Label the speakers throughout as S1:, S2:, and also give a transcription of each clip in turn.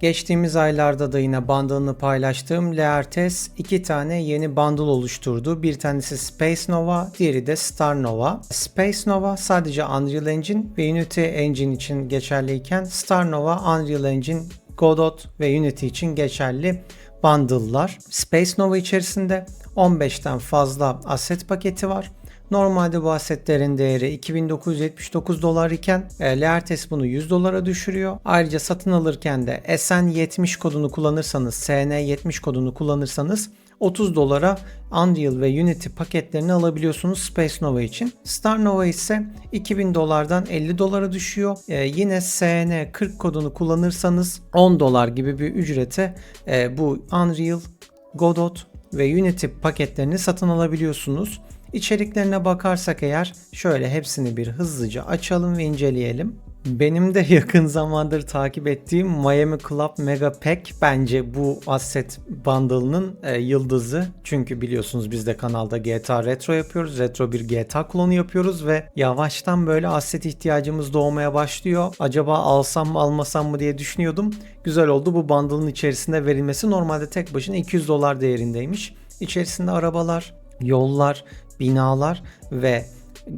S1: Geçtiğimiz aylarda da yine bundle'ını paylaştığım Leartes iki tane yeni bundle oluşturdu. Bir tanesi Space Nova, diğeri de Star Nova. Space Nova sadece Unreal Engine ve Unity Engine için geçerliyken Star Nova Unreal Engine, Godot ve Unity için geçerli bundle'lar. Space Nova içerisinde 15'ten fazla asset paketi var. Normalde bu asetlerin değeri 2979 dolar iken e, Leartes bunu 100 dolara düşürüyor. Ayrıca satın alırken de SN70 kodunu kullanırsanız, SN70 kodunu kullanırsanız 30 dolara Unreal ve Unity paketlerini alabiliyorsunuz Space Nova için. Star Nova ise 2000 dolardan 50 dolara düşüyor. Ee, yine SN 40 kodunu kullanırsanız 10 dolar gibi bir ücrete e, bu Unreal, Godot ve Unity paketlerini satın alabiliyorsunuz. İçeriklerine bakarsak eğer şöyle hepsini bir hızlıca açalım ve inceleyelim. Benim de yakın zamandır takip ettiğim Miami Club Mega Pack bence bu asset bundle'ının e, yıldızı. Çünkü biliyorsunuz biz de kanalda GTA Retro yapıyoruz. Retro bir GTA klonu yapıyoruz ve yavaştan böyle asset ihtiyacımız doğmaya başlıyor. Acaba alsam mı almasam mı diye düşünüyordum. Güzel oldu bu bundle'ın içerisinde verilmesi. Normalde tek başına 200 dolar değerindeymiş. İçerisinde arabalar, yollar, binalar ve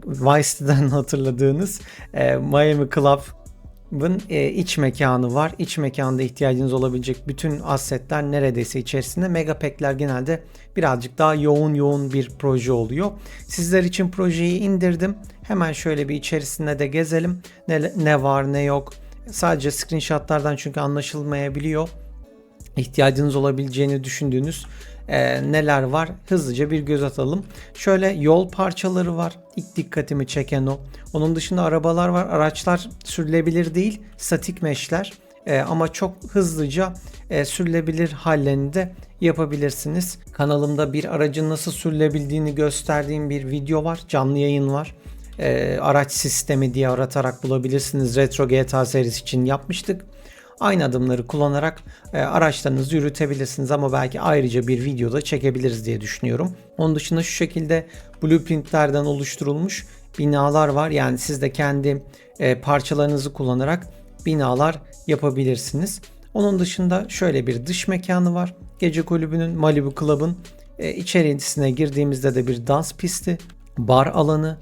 S1: Vice'den hatırladığınız e, Miami Club'ın e, iç mekanı var. İç mekanda ihtiyacınız olabilecek bütün assetler neredeyse içerisinde. Mega Pack'ler genelde birazcık daha yoğun yoğun bir proje oluyor. Sizler için projeyi indirdim. Hemen şöyle bir içerisinde de gezelim. Ne, ne var ne yok. Sadece screenshotlardan çünkü anlaşılmayabiliyor. İhtiyacınız olabileceğini düşündüğünüz e, neler var hızlıca bir göz atalım. Şöyle yol parçaları var. İlk dikkatimi çeken o. Onun dışında arabalar var. Araçlar sürülebilir değil. Statik meşler. E, ama çok hızlıca e, sürülebilir hallerinde yapabilirsiniz. Kanalımda bir aracın nasıl sürülebildiğini gösterdiğim bir video var. Canlı yayın var. E, araç sistemi diye aratarak bulabilirsiniz. Retro GTA serisi için yapmıştık aynı adımları kullanarak e, araçlarınızı yürütebilirsiniz ama belki ayrıca bir videoda çekebiliriz diye düşünüyorum. Onun dışında şu şekilde blueprintlerden oluşturulmuş binalar var. Yani siz de kendi e, parçalarınızı kullanarak binalar yapabilirsiniz. Onun dışında şöyle bir dış mekanı var. Gece kulübünün Malibu Club'ın e, içerisine girdiğimizde de bir dans pisti, bar alanı,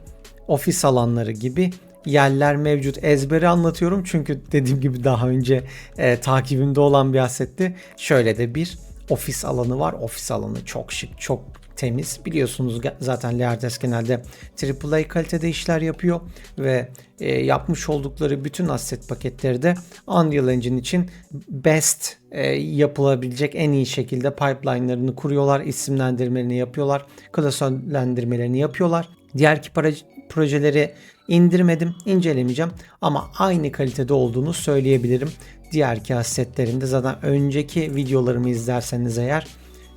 S1: ofis alanları gibi yerler mevcut. Ezberi anlatıyorum çünkü dediğim gibi daha önce e, takibimde olan bir asetti. Şöyle de bir ofis alanı var. Ofis alanı çok şık, çok temiz. Biliyorsunuz zaten Leardes genelde AAA kalitede işler yapıyor ve e, yapmış oldukları bütün asset paketleri de Unreal Engine için best e, yapılabilecek en iyi şekilde pipeline'larını kuruyorlar, isimlendirmelerini yapıyorlar, klasörlendirmelerini yapıyorlar. Diğer ki projeleri indirmedim, incelemeyeceğim ama aynı kalitede olduğunu söyleyebilirim. Diğer ki setlerinde zaten önceki videolarımı izlerseniz eğer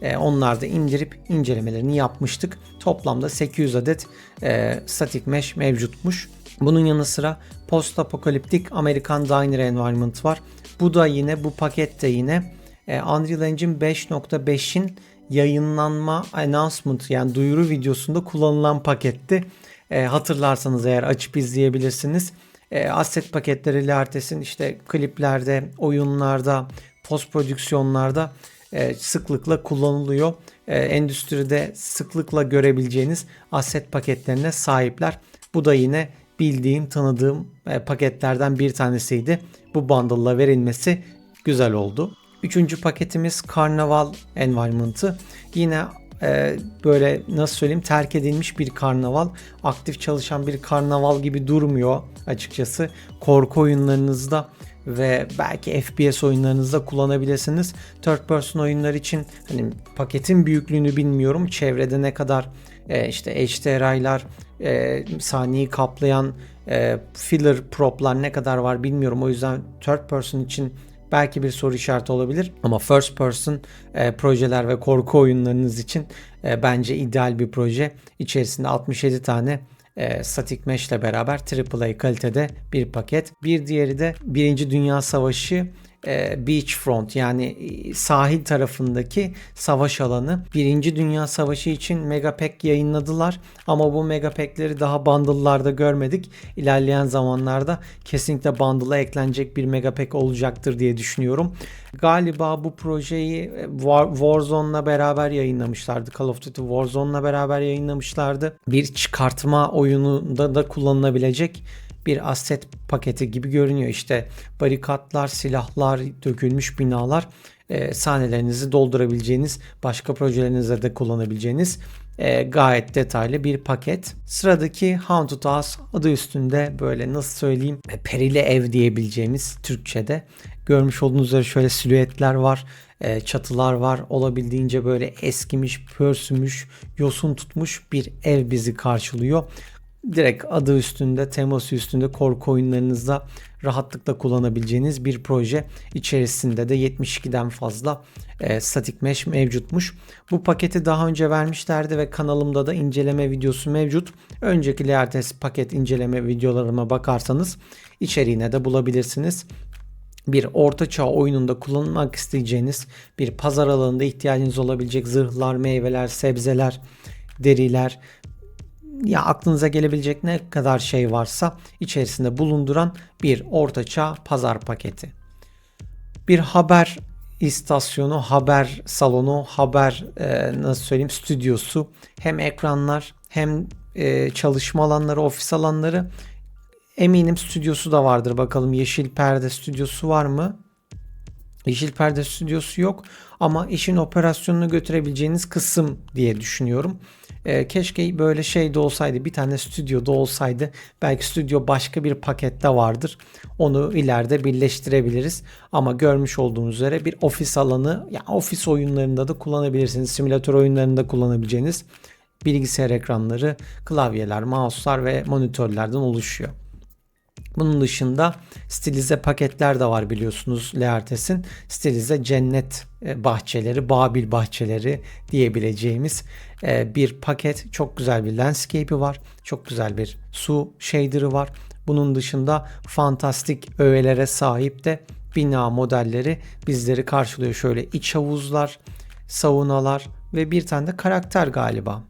S1: e, onlarda indirip incelemelerini yapmıştık. Toplamda 800 adet e, static mesh mevcutmuş. Bunun yanı sıra post apokaliptik American Diner Environment var. Bu da yine bu pakette yine e, Unreal Engine 5.5'in yayınlanma announcement yani duyuru videosunda kullanılan paketti. E, hatırlarsanız eğer açıp izleyebilirsiniz. E, asset paketleri Lartes'in işte kliplerde, oyunlarda, post prodüksiyonlarda e, sıklıkla kullanılıyor. E, endüstride sıklıkla görebileceğiniz asset paketlerine sahipler. Bu da yine bildiğim, tanıdığım e, paketlerden bir tanesiydi. Bu bundle'la verilmesi güzel oldu. Üçüncü paketimiz Karnaval Environment'ı. Yine e, böyle nasıl söyleyeyim terk edilmiş bir karnaval. Aktif çalışan bir karnaval gibi durmuyor açıkçası. Korku oyunlarınızda ve belki FPS oyunlarınızda kullanabilirsiniz. Third person oyunlar için hani paketin büyüklüğünü bilmiyorum. Çevrede ne kadar e, işte HDRI'lar e, saniyeyi kaplayan e, filler proplar ne kadar var bilmiyorum. O yüzden third person için belki bir soru işareti olabilir. Ama first person e, projeler ve korku oyunlarınız için e, bence ideal bir proje. İçerisinde 67 tane e, static mesh ile beraber AAA kalitede bir paket. Bir diğeri de Birinci Dünya Savaşı beachfront yani e, sahil tarafındaki savaş alanı. Birinci Dünya Savaşı için megapack yayınladılar ama bu megapackleri daha bundle'larda görmedik. İlerleyen zamanlarda kesinlikle bundle'a eklenecek bir megapack olacaktır diye düşünüyorum. Galiba bu projeyi e, War, Warzone'la beraber yayınlamışlardı. Call of Duty Warzone'la beraber yayınlamışlardı. Bir çıkartma oyununda da kullanılabilecek bir asset paketi gibi görünüyor. İşte barikatlar, silahlar, dökülmüş binalar e, sahnelerinizi doldurabileceğiniz, başka projelerinizde de kullanabileceğiniz e, gayet detaylı bir paket. Sıradaki Haunted House adı üstünde böyle nasıl söyleyeyim e, perili ev diyebileceğimiz Türkçe'de görmüş olduğunuz üzere şöyle silüetler var e, çatılar var. Olabildiğince böyle eskimiş, pörsümüş, yosun tutmuş bir ev bizi karşılıyor direkt adı üstünde, teması üstünde korku oyunlarınızda rahatlıkla kullanabileceğiniz bir proje. İçerisinde de 72'den fazla e, static mesh mevcutmuş. Bu paketi daha önce vermişlerdi ve kanalımda da inceleme videosu mevcut. Önceki LRTS paket inceleme videolarıma bakarsanız içeriğine de bulabilirsiniz bir ortaçağ oyununda kullanmak isteyeceğiniz bir pazar alanında ihtiyacınız olabilecek zırhlar, meyveler, sebzeler, deriler, ya aklınıza gelebilecek ne kadar şey varsa içerisinde bulunduran bir ortaçağ pazar paketi. Bir haber istasyonu, haber salonu, haber e, nasıl söyleyeyim stüdyosu hem ekranlar hem e, çalışma alanları, ofis alanları eminim stüdyosu da vardır. Bakalım yeşil perde stüdyosu var mı? Yeşil perde stüdyosu yok ama işin operasyonunu götürebileceğiniz kısım diye düşünüyorum. E, keşke böyle şey de olsaydı bir tane stüdyoda olsaydı belki stüdyo başka bir pakette vardır. Onu ileride birleştirebiliriz. Ama görmüş olduğunuz üzere bir ofis alanı yani ofis oyunlarında da kullanabilirsiniz. Simülatör oyunlarında kullanabileceğiniz bilgisayar ekranları, klavyeler, mouse'lar ve monitörlerden oluşuyor. Bunun dışında stilize paketler de var biliyorsunuz Leartes'in. Stilize cennet e, bahçeleri, Babil bahçeleri diyebileceğimiz e, bir paket. Çok güzel bir landscape'i var. Çok güzel bir su shader'ı var. Bunun dışında fantastik öğelere sahip de bina modelleri bizleri karşılıyor. Şöyle iç havuzlar, saunalar ve bir tane de karakter galiba.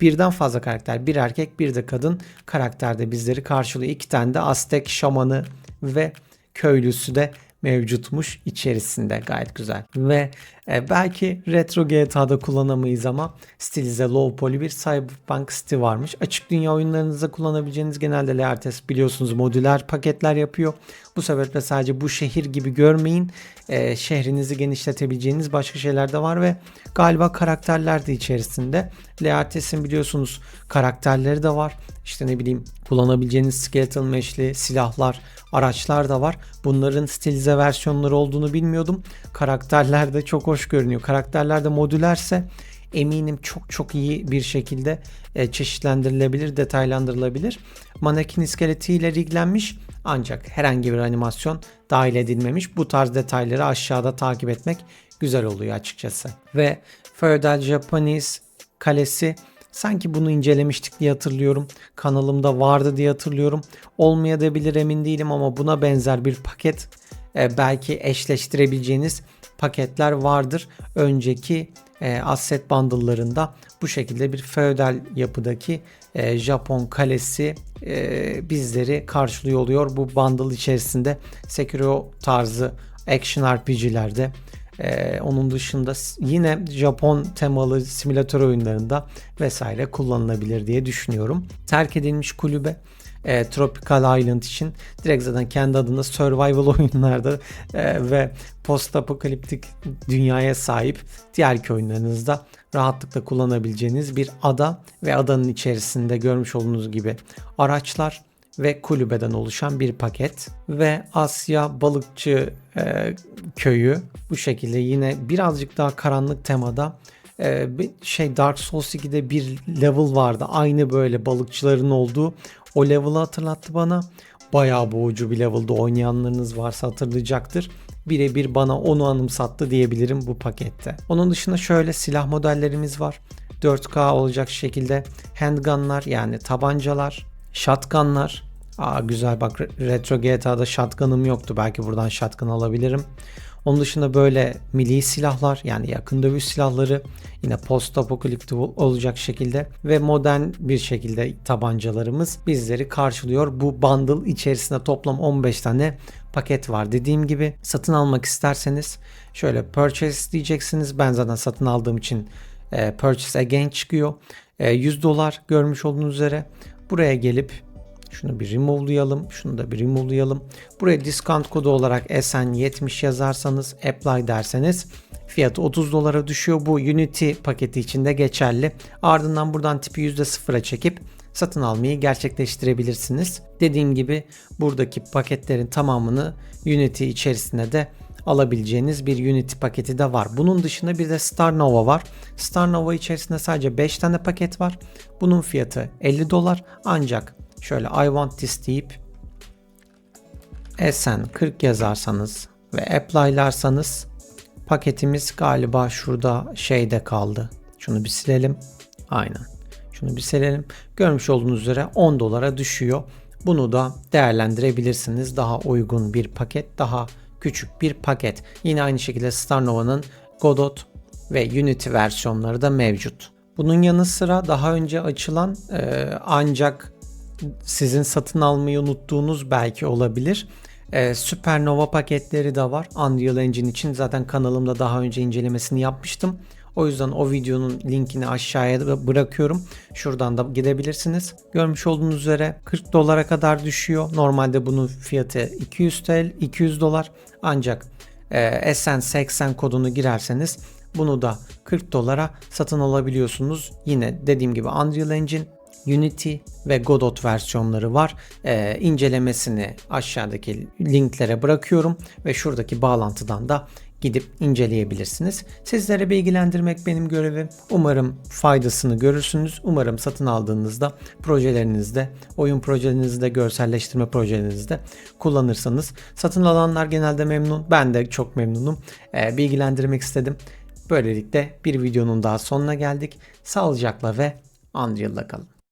S1: Birden fazla karakter, bir erkek bir de kadın karakterde bizleri karşılıyor. İki tane de Aztek şamanı ve köylüsü de mevcutmuş içerisinde gayet güzel. Ve e, belki retro GTA'da kullanamayız ama stilize low poly bir Cyberpunk City varmış. Açık dünya oyunlarınızda kullanabileceğiniz genelde LRTS biliyorsunuz modüler paketler yapıyor. Bu sebeple sadece bu şehir gibi görmeyin. E, şehrinizi genişletebileceğiniz başka şeyler de var ve galiba karakterler de içerisinde. LRTS'in biliyorsunuz karakterleri de var. İşte ne bileyim kullanabileceğiniz skeletal mesh'li silahlar, araçlar da var. Bunların stilize versiyonları olduğunu bilmiyordum. Karakterler de çok hoş görünüyor. Karakterler de modülerse eminim çok çok iyi bir şekilde e, çeşitlendirilebilir, detaylandırılabilir. Manekin iskeletiyle riglenmiş ancak herhangi bir animasyon dahil edilmemiş. Bu tarz detayları aşağıda takip etmek güzel oluyor açıkçası. Ve Feudal Japanese kalesi Sanki bunu incelemiştik diye hatırlıyorum. Kanalımda vardı diye hatırlıyorum. Olmayabilir emin değilim ama buna benzer bir paket e, belki eşleştirebileceğiniz paketler vardır. Önceki e, asset bundle'larında bu şekilde bir feodal yapıdaki e, Japon kalesi e, bizleri karşılıyor oluyor. Bu bundle içerisinde Sekiro tarzı action RPG'lerde ee, onun dışında yine Japon temalı simülatör oyunlarında vesaire kullanılabilir diye düşünüyorum. Terk edilmiş kulübe e, Tropical Island için. Direkt zaten kendi adında survival oyunlarda e, ve post apokaliptik dünyaya sahip diğer oyunlarınızda rahatlıkla kullanabileceğiniz bir ada ve adanın içerisinde görmüş olduğunuz gibi araçlar ve kulübeden oluşan bir paket. Ve Asya Balıkçı e, Köyü bu şekilde yine birazcık daha karanlık temada. E, şey Dark Souls 2'de bir level vardı. Aynı böyle balıkçıların olduğu o level'ı hatırlattı bana bayağı boğucu bir level'da oynayanlarınız varsa hatırlayacaktır birebir bana onu anımsattı diyebilirim bu pakette. Onun dışında şöyle silah modellerimiz var. 4K olacak şekilde handgunlar yani tabancalar, shotgunlar, Aa, güzel bak Re- Retro GTA'da shotgun'ım yoktu. Belki buradan shotgun alabilirim. Onun dışında böyle milli silahlar yani yakın dövüş silahları yine post apokaliptik olacak şekilde ve modern bir şekilde tabancalarımız bizleri karşılıyor. Bu bundle içerisinde toplam 15 tane paket var. Dediğim gibi satın almak isterseniz şöyle purchase diyeceksiniz. Ben zaten satın aldığım için e, purchase again çıkıyor. E, 100 dolar görmüş olduğunuz üzere buraya gelip şunu bir remove'layalım. Şunu da bir remove'layalım. Buraya discount kodu olarak SN70 yazarsanız apply derseniz fiyatı 30 dolara düşüyor. Bu Unity paketi içinde geçerli. Ardından buradan tipi %0'a çekip satın almayı gerçekleştirebilirsiniz. Dediğim gibi buradaki paketlerin tamamını Unity içerisinde de alabileceğiniz bir Unity paketi de var. Bunun dışında bir de Star Nova var. Star Nova içerisinde sadece 5 tane paket var. Bunun fiyatı 50 dolar ancak şöyle I want this deyip SN40 yazarsanız ve apply'larsanız paketimiz galiba şurada şeyde kaldı. Şunu bir silelim. Aynen. Şunu bir silelim. Görmüş olduğunuz üzere 10 dolara düşüyor. Bunu da değerlendirebilirsiniz. Daha uygun bir paket, daha küçük bir paket. Yine aynı şekilde Star Nova'nın Godot ve Unity versiyonları da mevcut. Bunun yanı sıra daha önce açılan e, ancak sizin satın almayı unuttuğunuz belki olabilir. Ee, Supernova paketleri de var. Unreal Engine için zaten kanalımda daha önce incelemesini yapmıştım. O yüzden o videonun linkini aşağıya bırakıyorum. Şuradan da gidebilirsiniz. Görmüş olduğunuz üzere 40 dolara kadar düşüyor. Normalde bunun fiyatı 200 TL, 200 dolar. Ancak e, SN80 kodunu girerseniz bunu da 40 dolara satın alabiliyorsunuz. Yine dediğim gibi Unreal Engine Unity ve Godot versiyonları var. Ee, incelemesini aşağıdaki linklere bırakıyorum ve şuradaki bağlantıdan da gidip inceleyebilirsiniz. Sizlere bilgilendirmek benim görevim. Umarım faydasını görürsünüz. Umarım satın aldığınızda projelerinizde, oyun projelerinizde, görselleştirme projelerinizde kullanırsanız. Satın alanlar genelde memnun. Ben de çok memnunum. Ee, bilgilendirmek istedim. Böylelikle bir videonun daha sonuna geldik. Sağlıcakla ve Unreal'da kalın.